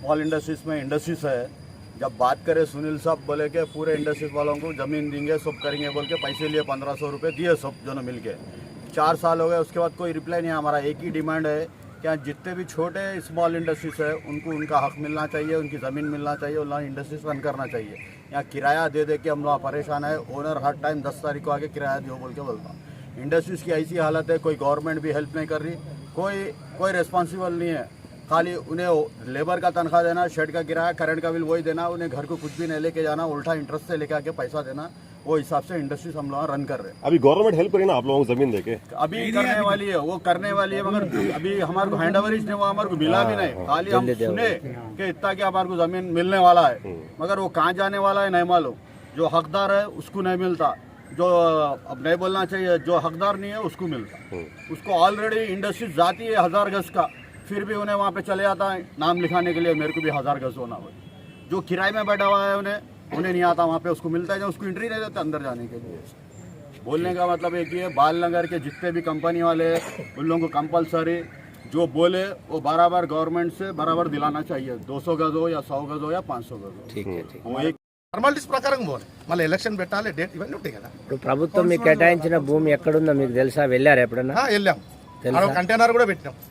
Small industries में industries है। जब बात करें सुनील साहब, बोले कि पूरे इंडस्ट्रीज़ वालों को ज़मीन देंगे, सब करेंगे, बोल के पैसे लिए पंद्रह सौ रुपये दिए सब दोनों मिल के चार साल हो गए, उसके बाद कोई रिप्लाई नहीं, हमारा एक ही डिमांड है कि यहाँ जितने भी छोटे स्मॉल इंडस्ट्रीज़ है, उनको उनका हक मिलना चाहिए, उनकी ज़मीन मिलना चाहिए उन्हें इंडस्ट्रीज़ रन करना चाहिए। यहाँ किराया दे दे के हम लोग परेशान है ओनर हर टाइम दस तारीख को आके किराया दो बोल के बोलता इंडस्ट्रीज़ की ऐसी हालत है, कोई गवर्नमेंट भी हेल्प नहीं कर रही, कोई कोई रिस्पॉन्सिबल नहीं है। खाली उन्हें लेबर का तनख्वाह देना शेड का किराया करंट का बिल वही देना उन्हें घर को कुछ भी नहीं लेके जाना उल्टा इंटरेस्ट से लेके आके पैसा देना वो हिसाब से इंडस्ट्रीज़ हम लोग रन कर रहे हैं। अभी गवर्नमेंट हेल्प करी ना आप लोगों को ज़मीन देके? अभी करने वाली है वो करने वाली है मगर अभी हमारे को हैंड ओवरेज नहीं हुआ हमारे को मिला भी नहीं। खाली हम सुने कि इतना कि हमारे को ज़मीन मिलने वाला है। मगर वो कहाँ जाने वाला है नहीं मालूम। जो हकदार है उसको नहीं मिलता। जो अब नहीं बोलना चाहिए जो हकदार नहीं है उसको मिलता। उसको ऑलरेडी इंडस्ट्री जाती है हज़ार गज का। फिर भी उन्हें वहाँ पे चले जाता है नाम लिखाने के लिए मेरे को भी हजार गज होना हो जो किराए में बैठा हुआ है उन्हें उन्हें नहीं आता वहाँ पे उसको मिलता है जो उसको एंट्री नहीं देता अंदर जाने के लिए बोलने का मतलब एक ही है बाल नगर के जितने भी कंपनी वाले हैं उन लोगों को कंपलसरी जो बोले वो बराबर गवर्नमेंट से बराबर दिलाना चाहिए 200 गज हो या 100 गज हो या 500 गज हो ठीक है ठीक वो एक ఫార్మాలిటీస్ ప్రకారం పోవాలి మళ్ళీ ఎలక్షన్ పెట్టాలి డేట్ ఇవన్నీ ఉంటాయి కదా ఇప్పుడు ప్రభుత్వం మీకు కేటాయించిన భూమి ఎక్కడుందో మీకు తెలుసా వెళ్ళారు ఎప్పుడన్నా ఆ, వెళ్ళాం తెలుసా? ఆడ కంటైనర్ కూడా పెట్టినాం ఆ,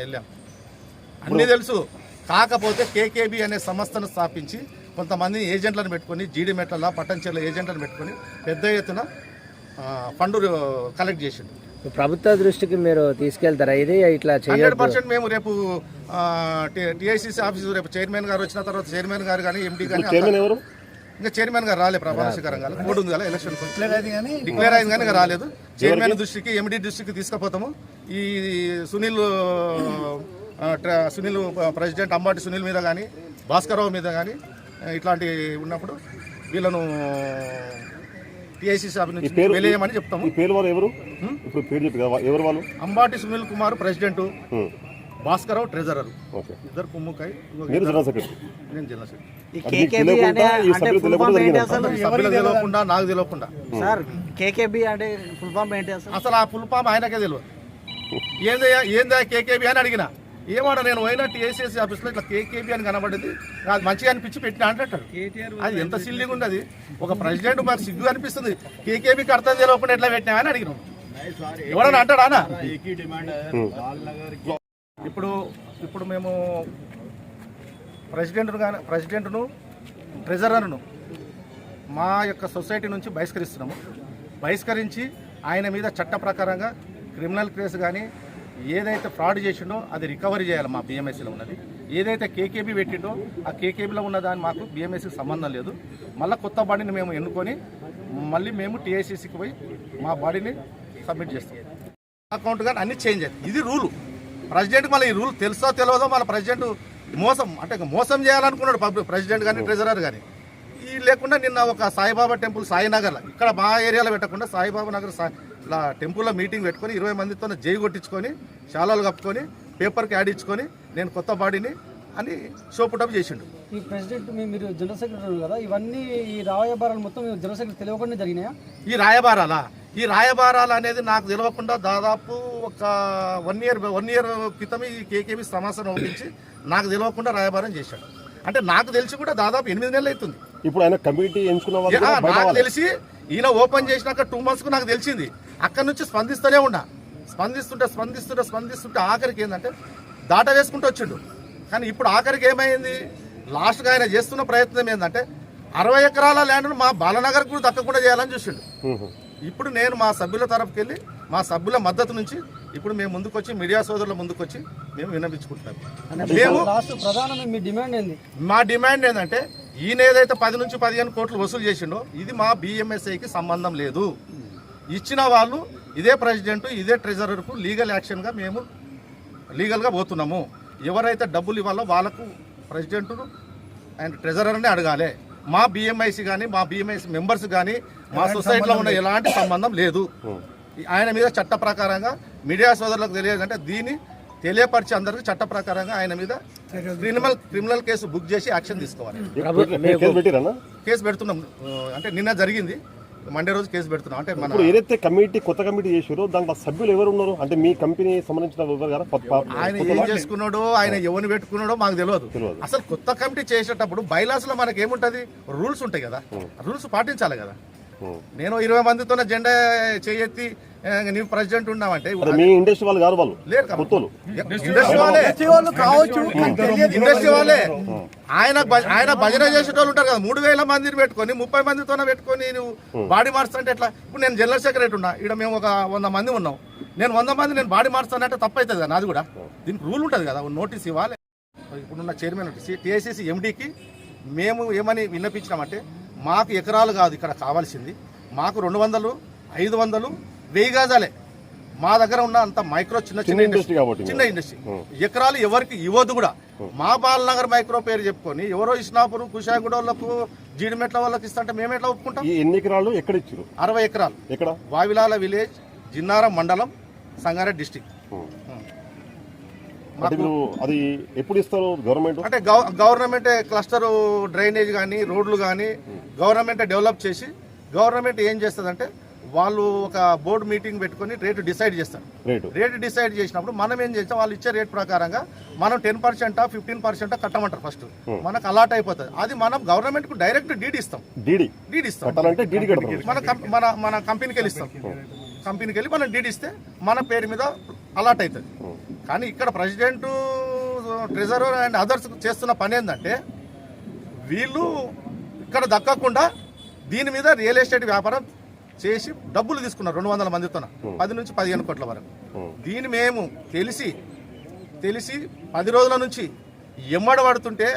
వెళ్ళాం. అన్నీ తెలుసు. కాకపోతే కేకేబి అనే సంస్థను స్థాపించి కొంతమంది ఏజెంట్లను పెట్టుకొని జీడిమెట్ల పట్టంచెర్ల ఏజెంట్లను పెట్టుకొని పెద్ద ఎత్తున ఫండ్ కలెక్ట్ చేసిండు. ప్రభుత్వ దృష్టికి మీరు తీసుకెళ్తారా? ఇది ఇట్లా హండ్రెడ్ పర్సెంట్ మేము రేపు టిఐసిసి ఆఫీస్ రేపు చైర్మన్ గారు వచ్చిన తర్వాత చైర్మన్ గారు కానీ ఎండి కానీ ఇంకా చైర్మన్ గారు రాలే కాదు మూడు ఉంది కదా ఎలక్షన్ డిక్లేర్ అయింది కానీ ఇంకా రాలేదు. చైర్మన్ దృష్టికి ఎండి దృష్టికి తీసుకుపోతాము. ఈ సునీల్ సునీల్ ప్రెసిడెంట్ అంబాటి సునీల్ మీద కానీ భాస్కరరావు మీద కానీ ఇట్లాంటి ఉన్నప్పుడు వీళ్ళను టిఐసిసి ఆఫీస్ నుంచి వెలేయమని చెప్తాము. ఈ పేరు వాళ్ళు ఎవరు? ఇప్పుడు పేరు చెప్పి కదా ఎవరు వాళ్ళు? Ambati Sunil Kumar president. Bhaskara Rao treasurer. Okay. ఇద్దరు కుమ్ముకాయ నేను జనరల్ సెక్రటరీ. తెలియకుండా నాకు తెలియకుండా. సార్ కేకేబి అంటే ఫుల్ ఫామ్ ఏంటి అసలు? అసలు ఆ ఫుల్ ఫామ్ ఆయనకే తెలియదు. ఏందయ్యా? ఏందా కేకేబి అని అడిగిన. ఏమాట నేను పోయినా టీఎస్ఎస్ ఆఫీస్లో ఇట్లా కేకేబీ అని కనబడింది. అది మంచిగా అనిపించి పెట్టిన అంటారు అది ఎంత సిల్లింగ్ ఉంది ఒక ప్రెసిడెంట్ మరి సిగ్గు అనిపిస్తుంది. కేకేబీకి అర్థం తెలియకుండా ఎట్లా పెట్టినా అని అడిగిన. ఎవడన్నా అంటాడా hmm. ఇప్పుడు ఇప్పుడు మేము ప్రెసిడెంట్ను కానీ ప్రెసిడెంట్ను ట్రెజరర్ను మా యొక్క సొసైటీ నుంచి బహిష్కరిస్తున్నాము. బహిష్కరించి ఆయన మీద చట్ట ప్రకారంగా క్రిమినల్ కేసు కానీ ఏదైతే ఫ్రాడ్ చేసిండో అది రికవరీ చేయాలి మా బిఎంఎస్సీలో ఉన్నది. ఏదైతే కేకేబీ పెట్టిండో ఆ కేకేబీలో ఉన్న దాని మాకు బిఎంఎస్సీకి సంబంధం లేదు. మళ్ళీ కొత్త బాడీని మేము ఎన్నుకొని మళ్ళీ మేము టీఐసీసీకి పోయి మా బాడీని సబ్మిట్ చేస్తాం. అకౌంట్ కానీ అన్ని చేంజ్ అవుతుంది ఇది రూలు. ప్రెసిడెంట్ మళ్ళీ ఈ రూల్ తెలుసో తెలియదో మన ప్రెసిడెంట్ మోసం అంటే మోసం చేయాలనుకున్నాడు పబ్లిక్ ప్రెసిడెంట్ కానీ ట్రెజరర్ కానీ. ఈ లేకుండా నిన్న ఒక సాయిబాబా టెంపుల్ సాయినగర్లో ఇక్కడ మా ఏరియాలో పెట్టకుండా సాయిబాబా నగర్ సా ఇలా టెంపుల్లో మీటింగ్ పెట్టుకొని ఇరవై మందితో జై కొట్టించుకొని శాలాలు కప్పుకొని పేపర్కి యాడ్ ఇచ్చుకొని నేను కొత్త బాడీని అని షోపుటప్ చేసిండు. ఈ ప్రెసిడెంట్ మీ- మీరు జనరల్ సెక్రటరీ కదా ఇవన్నీ ఈ రాయబారాలు మొత్తం మీరు జనరల్ సెక్రటరీ తెలియకుండా జరిగినాయా? ఈ రాయబారాలా? ఈ రాయబారాలు అనేది నాకు తెలియకుండా దాదాపు ఒక వన్ ఇయర్ వన్ ఇయర్ క్రితం ఈ కేకేబీ సమాచారం పంపించి నాకు తెలియకుండా రాయబారం చేశాడు. అంటే నాకు తెలిసి కూడా దాదాపు ఎనిమిది నెలలు అవుతుంది. ఇప్పుడు ఆయన కమిటీ ఎంచుకున్న నాకు. తెలిసి ఈయన ఓపెన్ చేసినాక టూ మంత్స్కు నాకు తెలిసింది. అక్కడ నుంచి స్పందిస్తూనే ఉన్నా. స్పందిస్తుంటే స్పందిస్తుంటే స్పందిస్తుంటే ఆఖరికి ఏంటంటే దాట వేసుకుంటూ వచ్చిండు. కానీ ఇప్పుడు ఆఖరికి ఏమైంది? లాస్ట్గా ఆయన చేస్తున్న ప్రయత్నం ఏంటంటే అరవై ఎకరాల ల్యాండ్ను మా బాలనగర్ కూడా దక్కకుండా చేయాలని చూసిండు. ఇప్పుడు నేను మా సభ్యుల తరఫుకి వెళ్ళి మా సభ్యుల మద్దతు నుంచి ఇప్పుడు మేము ముందుకొచ్చి మీడియా సోదరుల ముందుకొచ్చి మేము విన్నపించుకుంటున్నాం మేము లాస్ట్ ప్రధానమే మీ డిమాండ్ ఏంది? మా డిమాండ్ ఏంటంటే ఈయన ఏదైతే పది నుంచి పదిహేను కోట్లు వసూలు చేసిండో ఇది మా బిఎంఎస్ఐకి సంబంధం లేదు. ఇచ్చిన వాళ్ళు ఇదే ప్రెసిడెంట్ ఇదే ట్రెజరర్కు లీగల్ యాక్షన్గా మేము లీగల్గా పోతున్నాము. ఎవరైతే డబ్బులు ఇవ్వాలో వాళ్ళకు ప్రెసిడెంట్ అండ్ ట్రెజరర్ని అడగాలి. మా బిఎంఐసి కానీ మా బిఎంఐసి మెంబర్స్ కానీ మా సొసైటీలో ఉన్న ఎలాంటి సంబంధం లేదు. ఆయన మీద చట్ట ప్రకారంగా మీడియా సోదరులకు తెలియదంటే దీన్ని తెలియపరిచి అందరికీ చట్ట ప్రకారంగా ఆయన మీద క్రిమినల్ క్రిమినల్ కేసు బుక్ చేసి యాక్షన్ తీసుకోవాలి. కేసు పెడుతున్నాం. అంటే నిన్న జరిగింది. మండే రోజు కేసు పెడుతున్నాం. అంటే మన ఇప్పుడు ఏదైతే కమిటీ కొత్త కమిటీ చేసారో దాంట్లో సభ్యులు ఎవరు ఉన్నారు? అంటే మీ కంపెనీ సంబంధించిన ఎవరు కదా కొత్త- ఆయన ఏం? చేసుకున్నాడో ఆయన ఎవరిని పెట్టుకున్నాడో మాకు తెలియదు. తెలియదు. అసలు కొత్త కమిటీ చేసేటప్పుడు బైలాస్లో మనకి ఏముంటది రూల్స్ ఉంటాయి కదా. రూల్స్ పాటించాలి కదా. నేను ఇరవై మందితో జెండా చేయెత్తి నీవు ప్రెసిడెంట్ ఉన్నావంటే అదే మీ ఇండస్ట్రీ వాళ్ళు కాదు వాళ్ళు? లేరు ఇండస్ట్రీ వాళ్ళే కావచ్చు ఇండస్ట్రీ వాళ్ళే ఆయన ఆయన భజన చేసేటోళ్ళు ఉంటారు కదా మూడు వేల మందిని పెట్టుకొని ముప్పై మందితో పెట్టుకొని నువ్వు బాడీ మార్చుతుంటే ఎట్లా? ఇప్పుడు నేను జనరల్ సెక్రటరీ ఉన్నా ఇక్కడ మేము ఒక వంద మంది ఉన్నాం. నేను వంద మంది నేను బాడీ మార్చానంటే తప్పు అవుతుంది కదా నాది కూడా. దీనికి రూల్ ఉంటుంది కదా నోటీస్ ఇవ్వాలి. ఇప్పుడున్న చైర్మన్ టీఐసీసీ ఎండీకి మేము ఏమని విన్నపించినామంటే మాకు ఎకరాలు కాదు ఇక్కడ కావాల్సింది. మాకు రెండు వందలు ఐదు వందలు వెయ్యి గజాలే. మా దగ్గర ఉన్న అంత మైక్రో చిన్న చిన్న ఇండస్ట్రీ. చిన్న ఇండస్ట్రీ. ఎకరాలు ఎవరికి ఇవ్వద్దు కూడా. మా బాలనగర్ మైక్రో పేరు చెప్పుకొని ఎవరో ఇస్నాపురం కుషాగూడ వాళ్ళకు జీడిమెట్ల వాళ్ళకి ఇస్తుంటే మేము ఎట్లా ఒప్పుకుంటాం ఎన్ని ఎకరాలు ఎక్కడ ఇచ్చారు అరవై ఎకరాలు. ఎక్కడ? వావిలాల విలేజ్ జిన్నారం మండలం సంగారెడ్డి డిస్టిక్. అది ఎప్పుడు ఇస్తారు గవర్నమెంట్ అంటే గవ గవర్నమెంట్ క్లస్టర్ డ్రైనేజ్ కానీ రోడ్లు కానీ గవర్నమెంట్ డెవలప్ చేసి గవర్నమెంట్ ఏం చేస్తుందంటే వాళ్ళు ఒక బోర్డు మీటింగ్ పెట్టుకొని రేటు డిసైడ్ చేస్తారు. రేటు రేట్ డిసైడ్ చేసినప్పుడు మనం ఏం చేస్తాం? వాళ్ళు ఇచ్చే రేట్ ప్రకారంగా మనం టెన్ పర్సెంట్ ఫిఫ్టీన్ పర్సెంట్ కట్టమంటారు ఫస్ట్ మనకు అలాట్ అయిపోతుంది. అది మనం గవర్నమెంట్కు డైరెక్ట్ డీడ్ ఇస్తాం. డీడీ డీడ్ ఇస్తాం. మన మన మన కంపెనీకి వెళ్ళి ఇస్తాం కంపెనీకి వెళ్ళి మనం డీడ్ ఇస్తే మన పేరు మీద అలాట్ అవుతుంది కానీ ఇక్కడ ప్రెసిడెంట్ ట్రెజరర్ అండ్ అదర్స్ చేస్తున్న పని ఏంటంటే వీళ్ళు ఇక్కడ దక్కకుండా దీని మీద రియల్ ఎస్టేట్ వ్యాపారం చేసి డబ్బులు తీసుకున్నారు రెండు వందల మందితో పది నుంచి పదిహేను కోట్ల వరకు. దీన్ని మేము తెలిసి తెలిసి పది రోజుల నుంచి ఎమ్మడ పడుతుంటే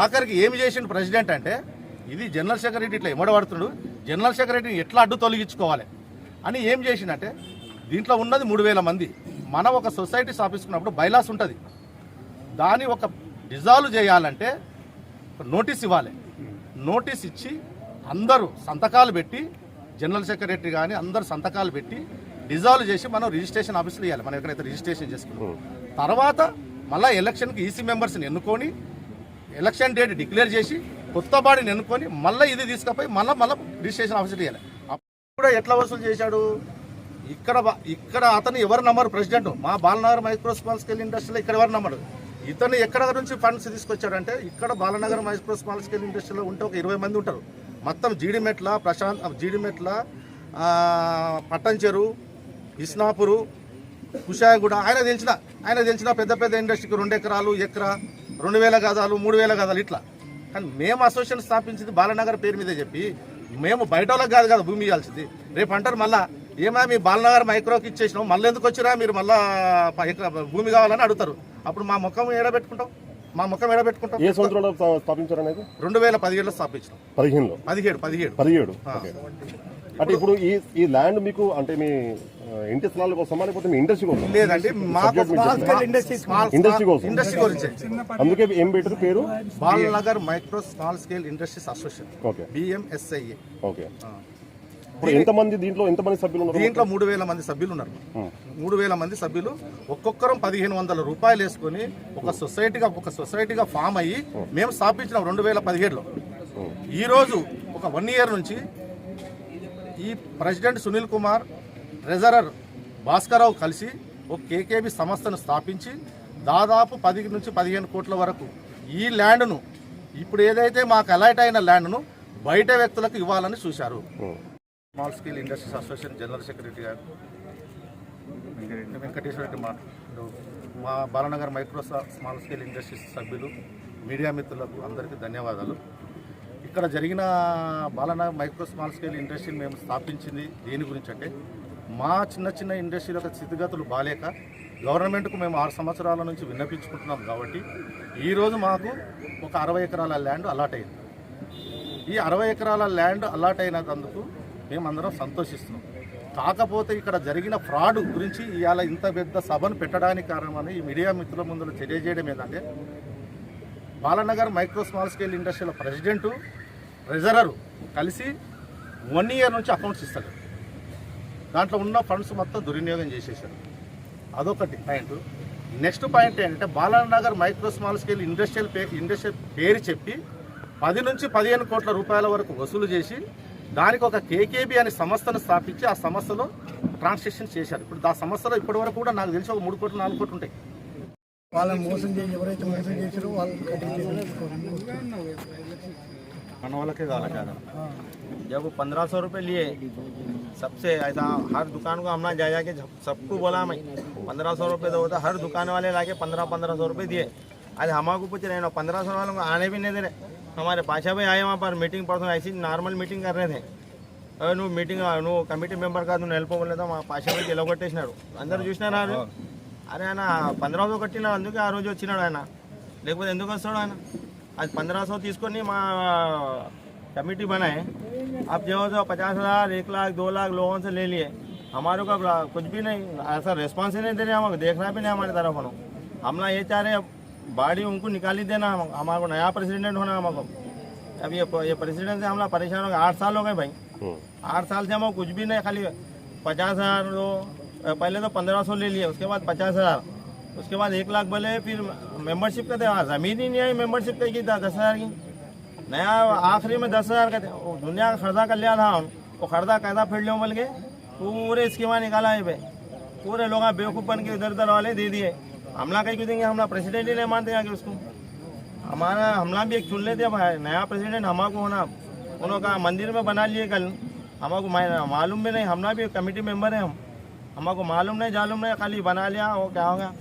ఆఖరికి ఏమి చేసిండు ప్రెసిడెంట్ అంటే ఇది జనరల్ సెక్రటరీ ఇట్లా ఎమ్మడ పడుతుండు జనరల్ సెక్రటరీని ఎట్లా అడ్డు తొలగించుకోవాలి అని ఏం చేసిండంటే దీంట్లో ఉన్నది మూడు వేల మంది. మనం ఒక సొసైటీ స్థాపించుకున్నప్పుడు బైలాస్ ఉంటుంది. దాన్ని ఒక డిజాల్వ్ చేయాలంటే ఒక నోటీస్ ఇవ్వాలి. నోటీస్ ఇచ్చి అందరూ సంతకాలు పెట్టి జనరల్ సెక్రటరీ కానీ అందరు సంతకాలు పెట్టి డిజాల్వ్ చేసి మనం రిజిస్ట్రేషన్ ఆఫీస్లో ఇవ్వాలి మనం ఎక్కడైతే రిజిస్ట్రేషన్ చేసుకున్నాం తర్వాత మళ్ళీ ఎలక్షన్కి ఈసీ మెంబర్స్ని ఎన్నుకొని ఎలక్షన్ డేట్ డిక్లేర్ చేసి కొత్త బాడీని ఎన్నుకొని మళ్ళీ ఇది తీసుకుపోయి మళ్ళీ మళ్ళీ రిజిస్ట్రేషన్ ఆఫీస్లో ఇవ్వాలి అప్పుడు కూడా ఎట్లా వసూలు చేశాడు? ఇక్కడ ఇక్కడ అతను ఎవరు నమ్మరు? ప్రెసిడెంట్. మా బాలనగర్ మైక్రో స్మాల్ స్కేల్ ఇండస్ట్రీలో ఇక్కడ ఎవరు నమ్మరు? ఇతను ఎక్కడ నుంచి ఫండ్స్ తీసుకొచ్చాడంటే ఇక్కడ బాలనగర్ మైక్రో స్మాల్ స్కేల్ ఇండస్ట్రీలో ఉంటే ఒక ఇరవై మంది ఉంటారు. మొత్తం జీడిమెట్ల ప్రశాంత్ జీడిమెట్ల పట్టంచెరు ఇస్నాపురు కుషాయగూడ ఆయన తెలిసిన ఆయన తెలిసిన పెద్ద పెద్ద ఇండస్ట్రీకి రెండు ఎకరాలు ఎకరా రెండు వేల గదాలు మూడు వేల గదాలు ఇట్లా. కానీ మేము అసోసియేషన్ స్థాపించింది బాలనగర్ పేరు మీద చెప్పి మేము బయట వాళ్ళకి కాదు కదా భూమి ఇవ్వాల్సింది. రేపు అంటారు మళ్ళీ ఏమా మీ బాలనగర్ మైక్రోకి ఇచ్చేసినాం మళ్ళీ ఎందుకు వచ్చిరా మీరు? మళ్ళా భూమి కావాలని అడుగుతారు. అప్పుడు మా ముఖం ఏడబెట్టుకుంటాం మా ముఖం ఏడబెట్టుకుంటాం ఏ సంవత్సరంలో స్థా- స్థాపించారు అనేది? రెండు వేల పదిహేడులో పదిహేనులో? పదిహేడు పదిహేడు. పదిహేడు. అంటే ఇప్పుడు ఈ ఈ ల్యాండ్ మీకు అంటే మీ ఇంటి స్థలాల కోసమా లేకపోతే మీ ఇండస్ట్రీ కోసం? లేదండి మాకు స్మాల్ ఇండస్ట్రీ కోసం. ఇండస్ట్రీ గురించి అందుకే ఏం పెట్టారు? పేరు? Balanagar micro small scale industries association. Okay. BMSIA okay. ఇప్పుడు ఎంతమంది దీంట్లో ఎంతమంది సభ్యులు ఉన్నారు? దీంట్లో మూడు వేల మంది సభ్యులు ఉన్నారు. మూడు వేల మంది సభ్యులు. ఒక్కొక్కరం పదిహేను వందల రూపాయలు వేసుకొని ఒక సొసైటీగా ఒక సొసైటీగా ఫామ్ అయ్యి మేము స్థాపించినాం రెండు వేల పదిహేడులో. ఈరోజు ఒక వన్ ఇయర్ నుంచి ఈ ప్రెసిడెంట్ సునీల్ కుమార్ ట్రెజరర్ భాస్కరరావు కలిసి ఒక కేకేబి సంస్థను స్థాపించి దాదాపు పది నుంచి పదిహేను కోట్ల వరకు ఈ ల్యాండ్ను ఇప్పుడు ఏదైతే మాకు అలైట్ అయిన ల్యాండ్ను బయట వ్యక్తులకు ఇవ్వాలని చూశారు. Small scale industries association general secretary గారు వెంకటేశ్వర రెడ్డి మాట్లాడు మా Balanagar micro small scale industries సభ్యులు మీడియా మిత్రులకు అందరికీ ధన్యవాదాలు. ఇక్కడ జరిగిన బాలనగర్ మైక్రో స్మాల్ స్కేల్ ఇండస్ట్రీని మేము స్థాపించింది దేని గురించి అంటే మా చిన్న చిన్న ఇండస్ట్రీల యొక్క స్థితిగతులు బాలేక గవర్నమెంట్కు మేము ఆరు సంవత్సరాల నుంచి విన్నపించుకుంటున్నాం కాబట్టి ఈరోజు మాకు ఒక అరవై ఎకరాల ల్యాండ్ అలాట్ అయింది. ఈ అరవై ఎకరాల ల్యాండ్ అలాట్ అయినందుకు మేమందరం సంతోషిస్తున్నాం. కాకపోతే ఇక్కడ జరిగిన ఫ్రాడ్ గురించి ఇవాళ ఇంత పెద్ద సభను పెట్టడానికి కారణమని ఈ మీడియా మిత్రుల ముందు తెలియజేయడం ఏంటంటే బాలనగర్ మైక్రో స్మాల్ స్కేల్ ఇండస్ట్రీల ప్రెసిడెంటు ట్రెజరరు కలిసి వన్ ఇయర్ నుంచి అకౌంట్స్ ఇస్తారు దాంట్లో ఉన్న ఫండ్స్ మొత్తం దుర్వినియోగం చేసేసారు. అదొకటి పాయింట్. నెక్స్ట్ పాయింట్ ఏంటంటే Balanagar micro small scale industrial pay industrial పేరు చెప్పి పది నుంచి పదిహేను కోట్ల రూపాయల వరకు వసూలు చేసి దానికి ఒక కేకేబి అనే సంస్థను స్థాపించి ఆ సంస్థలో ట్రాన్సాక్షన్ చేశారు ఇప్పుడు ఆ సంస్థలో ఇప్పటి వరకు కూడా నాకు తెలిసి ఒక మూడు కోట్లు నాలుగు కోట్లు ఉంటాయి వాళ్ళని మోసం చేసి ఎవరైతే మోసం చేసారో వాళ్ళు కట్టించేసి మన వాళ్ళకే కావాలి కదా जब वो पंद्रह सौ रुपये लिए सबसे ऐसा हर दुकान को हमने जा जा के सबको बोला मैं पंद्रह सौ रुपये दो तो हर दुकान वाले लाके पंद्रह पंद्रह सौ रुपये दिए आज हमारे पूछ रहे हैं पंद्रह सौ वालों को आने भी नहीं दे रहे हमारे पाशा भाई आए वहाँ पर मीटिंग परसों ऐसी नॉर्मल मीटिंग कर रहे थे అదే నువ్వు మీటింగ్ నువ్వు కమిటీ మెంబర్ కాదు నువ్వు వెళ్ళిపోలేదు మా పాషా వైపు ఎలగొట్టేసినాడు అందరు చూసినారు అరే ఆయన పంద్రహ సో కట్టినాడు అందుకే ఆ రోజు వచ్చినాడు ఆయన లేకపోతే ఎందుకు వస్తాడు ఆయన అది पंद्रह सौ తీసుకొని మా कमेटी बनाए अब जो जो पचास हज़ार एक लाख दो लाख लोगों से ले लिए हमारे को अब कुछ भी नहीं ऐसा रेस्पॉन्स ही नहीं दे रहे हमको देखना भी नहीं हमारी तरफ उन्होंने हम ना ये चाह रहे हैं बाड़ी उनको निकाल ही देना हम हमारे को नया प्रेसिडेंट होना हमको अब ये ये प्रेसिडेंट से हम लोग परेशान हो गए आठ साल हो गए भाई। आठ साल से हम कुछ भी नहीं खाली पचास हज़ार दो पहले तो पंद्रह सौ ले लिए उसके बाद पचास हज़ार। उसके बाद एक लाख बोले फिर मेंबरशिप का हाँ, ज़मीन ही नहीं आई मेंबरशिप का की था दस हज़ार की। नया आखिरी में दस हज़ार का दुनिया का खर्चा कर लिया था हम वो खर्चा कैसा फिर लो बोल के? पूरे स्कीमा निकाला है पे पूरे लोग बेवकूफ़ बन के इधर उधर वाले दे दिए। हमला कहीं देंगे? हमला प्रेसिडेंट ही नहीं मानते आगे उसको। हमारा हमला भी एक चुन लेते हैं भाई। नया प्रेसिडेंट हमारे को होना। उन्होंने कहा, मंदिर में बना लिए कल। हमारे को मालूम भी नहीं। हमला भी कमेटी मेंबर है हम। हमारे को मालूम नहीं, जालूम नहीं। खाली बना लिया वो क्या हो गया?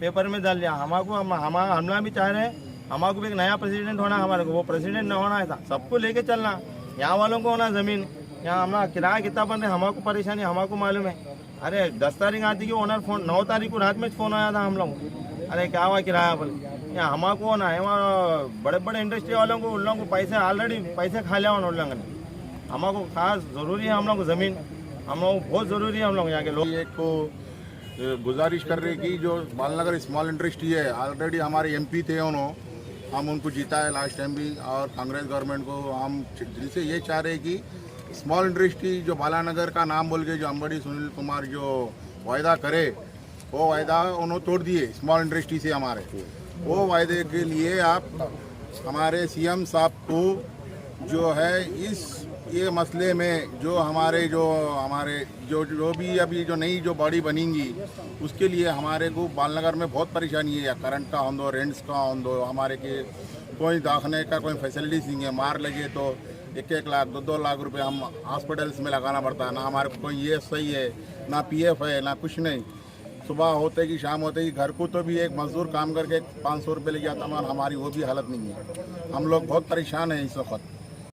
पेपर में डाल लिया हमारे को हम हमारा हमला भी चाह रहे हैं। हमारे को भी एक नया प्रेसिडेंट होना हमारे को। वो प्रेसिडेंट न होना था सबको लेके चलना। यहाँ वालों को होना ज़मीन। यहाँ हमारा किराया कितना बन रहा है? हमारे को परेशानी, हमारे को मालूम है। अरे दस तारीख आती कि ओनर फ़ोन नौ तारीख को रात में फ़ोन आया था हम लोग अरे क्या हुआ किराया बोल? यहाँ हमारे होना है वहाँ बड़े बड़े इंडस्ट्री वालों को, उन लोगों को पैसे ऑलरेडी पैसे खा लिया उन लोगों ने। हमारे को खास ज़रूरी है हम लोग को ज़मीन। हम लोग बहुत ज़रूरी है हम लोग यहाँ के लोग। एक को गुजारिश कर रहे कि जो बालनगर स्मॉल इंडस्ट्री है ऑलरेडी हमारे एमपी थे उन्होंने हम उनको जीता है लास्ट टाइम भी, और कांग्रेस गवर्नमेंट को हम दिल से ये चाह रहे कि स्मॉल इंडस्ट्री जो बालानगर का नाम बोल के जो अंबड़ी, सुनील कुमार जो वायदा करे, वो वायदा उन्होंने तोड़ दिए स्मॉल इंडस्ट्री से हमारे। वो वायदे के लिए आप, हमारे सीएम साहब को जो है इस, ये मसले में जो हमारे जो हमारे जो जो भी अभी जो नई जो बॉडी बनेंगी, उसके लिए हमारे को बालनगर में बहुत परेशानी है। या करंट का हों दो, रेंट्स का हों दो, हमारे के कोई दाखने का कोई फैसिलिटीज़ नहीं है। मार लगे तो एक एक लाख, दो दो लाख रुपए हम हॉस्पिटल्स में लगाना पड़ता है। ना हमारे कोई ये सही है, ना पीएफ है, ना कुछ नहीं। सुबह होते कि शाम होते कि घर को तो भी एक मजदूर काम करके पाँच सौ रुपये ले जाता मगर हमारी वो भी हालत नहीं है। हम लोग बहुत परेशान हैं इस वक्त।